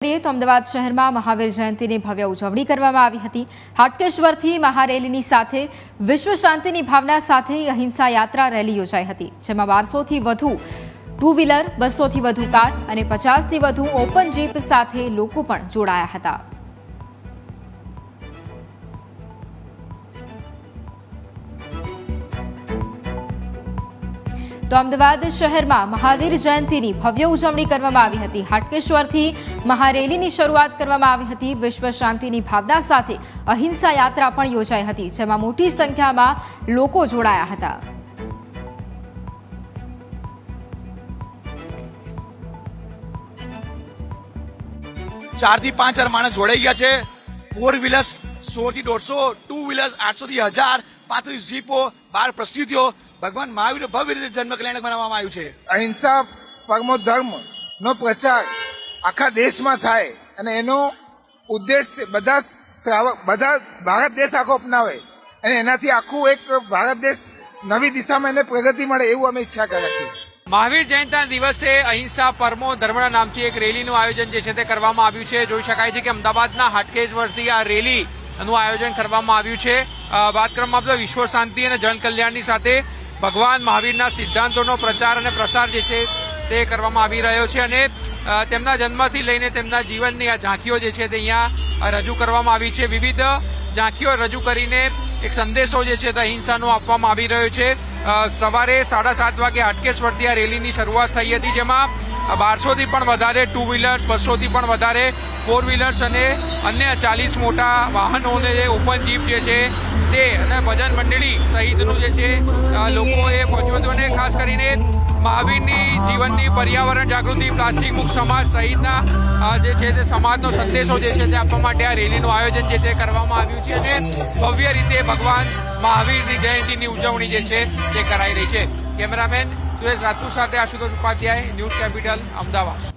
તો અમદાવાદ શહેરમાં મહાવીર જયંતિની ભવ્ય ઉજવણી કરવામાં આવી હતી. હાટકેશ્વરથી મહારેલીની સાથે, વિશ્વ શાંતિની ભાવના સાથે અહિંસા યાત્રા રેલી યોજાઈ હતી, જેમાં બારસોથી વધુ ટુ વ્હીલર બસોથી વધુ કાર અને પચાસથી વધુ ઓપન જીપ સાથે લોકો પણ જોડાયા હતા. તો અમદાવાદ શહેરમાં મહાવીર જયંતિની ભવ્ય ઉજવણી કરવામાં આવી હતી. હાટકેશ્વરથી મહારેલીની શરૂઆત કરવામાં આવી હતી. વિશ્વ શાંતિની ભાવના સાથે અહિંસા યાત્રા પણ યોજાઈ હતી, જેમાં મોટી સંખ્યામાં લોકો જોડાયા હતા. ચારથી પાંચ હજાર માણસ જોડાઈ ગયા છે. ફોર વ્હીલર્સ સો થી દોઢસો ટુ વ્હીલર્સ આઠસો થી હજાર પાંત્રીસ જીપો બાર પ્રસ્તુતિઓ ભગવાન મહાવીર ભવ્ય રીતે જન્મ કલ્યાણક બનાવવામાં આવ્યું છે. અહિંસા પરમો ધર્મ નો પ્રચાર આખા દેશમાં થાય અને એનો ઉદ્દેશ બધા શ્રાવક બધા ભારત દેશ આખો અપનાવે અને એનાથી આખું એક ભારત દેશ નવી દિશામાં એને પ્રગતિ મળે એવું અમે ઈચ્છા કરી રાખીએ છીએ. મહાવીર જયંતિના દિવસે અહિંસા પરમો ધર્મના નામથી એક રેલીનું આયોજન જે છે તે કરવામાં આવ્યું છે. જોઈ શકાય છે કે અમદાવાદના હાટકેશ્વરથી આ રેલી નું આયોજન કરવામાં આવ્યું છે. વાત કરવામાં આવતા વિશ્વ શાંતિ અને જન કલ્યાણની સાથે ભગવાન મહાવીરના સિદ્ધાંતોનો પ્રચાર અને પ્રસાર જે છે તે કરવામાં આવી રહ્યો છે અને તેમના જન્મથી લઈને તેમના જીવનની આ ઝાંખીઓ જે છે તે અહીંયા રજૂ કરવામાં આવી છે. વિવિધ ઝાંખીઓ રજૂ કરીને એક સંદેશો જે છે તે અહિંસાનો આપવામાં આવી રહ્યો છે. સવારે સાડા સાત વાગે હાટકેશ્વરથી આ રેલીની શરૂઆત થઈ હતી, જેમાં બારસોથી પણ વધારે ટુ વ્હીલર્સ બસોથી પણ વધારે ફોર વ્હીલર્સ અને અન્ય ચાલીસ મોટા વાહનોને જે ઓપન જીપ જે છે તે અને ભજન મંડળી સહિતનું જે છે લોકોએ અને ખાસ કરીને મહાવીરની જીવનની પર્યાવરણ જાગૃતિ, પ્લાસ્ટિક મુક્ત સમાજ સહિતના જે છે તે સમાજનો સંદેશો જે છે તે આપવા માટે આ રેલીનું આયોજન જે તે કરવામાં આવ્યું છે અને ભવ્ય રીતે ભગવાન મહાવીરની જયંતિની ઉજવણી જે છે તે કરાઈ રહી છે. કેમેરામેન સુરેશ રાજપૂત સાથે આશુતોષ ઉપાધ્યાય ન્યૂઝ કેપિટલ અમદાવાદ.